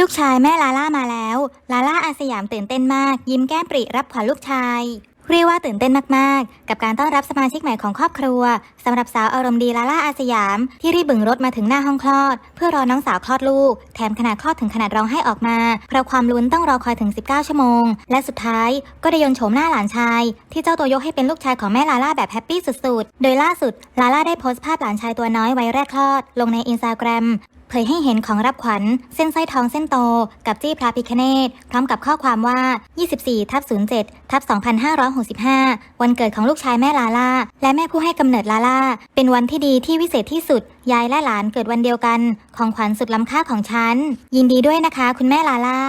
ลูกชายแม่ลาล่ามาแล้ว ลาล่าอาสยามตื่นเต้นมาก ยิ้มแก้มปริรับขวัญลูกชายเรียกว่าตื่นเต้นมาก ๆ กับการต้อนรับสมาชิกใหม่ของครอบครัวสำหรับสาวอารมณ์ดีลาล่าอาสยาม ที่รีบบึงรถมาถึงหน้าห้องคลอด เพื่อรอน้องสาวคลอดลูก แถมขนาดคลอดถึงขนาดร้องให้ออกมา เพราะความลุ้นต้องรอคอยถึง 19 ชั่วโมง และสุดท้ายก็ได้ยนโฉมหน้าหลานชาย ที่เจ้าตัวยกให้เป็นลูกชายของแม่ลาล่าแบบแฮปปี้สุด ๆ โดยล่าสุดลาล่าได้โพสต์ภาพหลานชายตัวน้อยวัยแรกคลอด ลงในอินสตาแกรม เผยให้เห็นของรับขวัญ เส้นสร้อยทองเส้นโต กับจี้พระพิคเนตพร้อมกับข้อความว่า 24ทับ07ทับ2565 วันเกิดของลูกชายแม่ลาล่า และแม่ผู้ให้กำเนิดลาล่า เป็นวันที่ดีที่วิเศษที่สุด ยายและหลานเกิดวันเดียวกัน ของขวัญสุดล้ำค่าของฉัน ยินดีด้วยนะคะ คุณแม่ลาล่า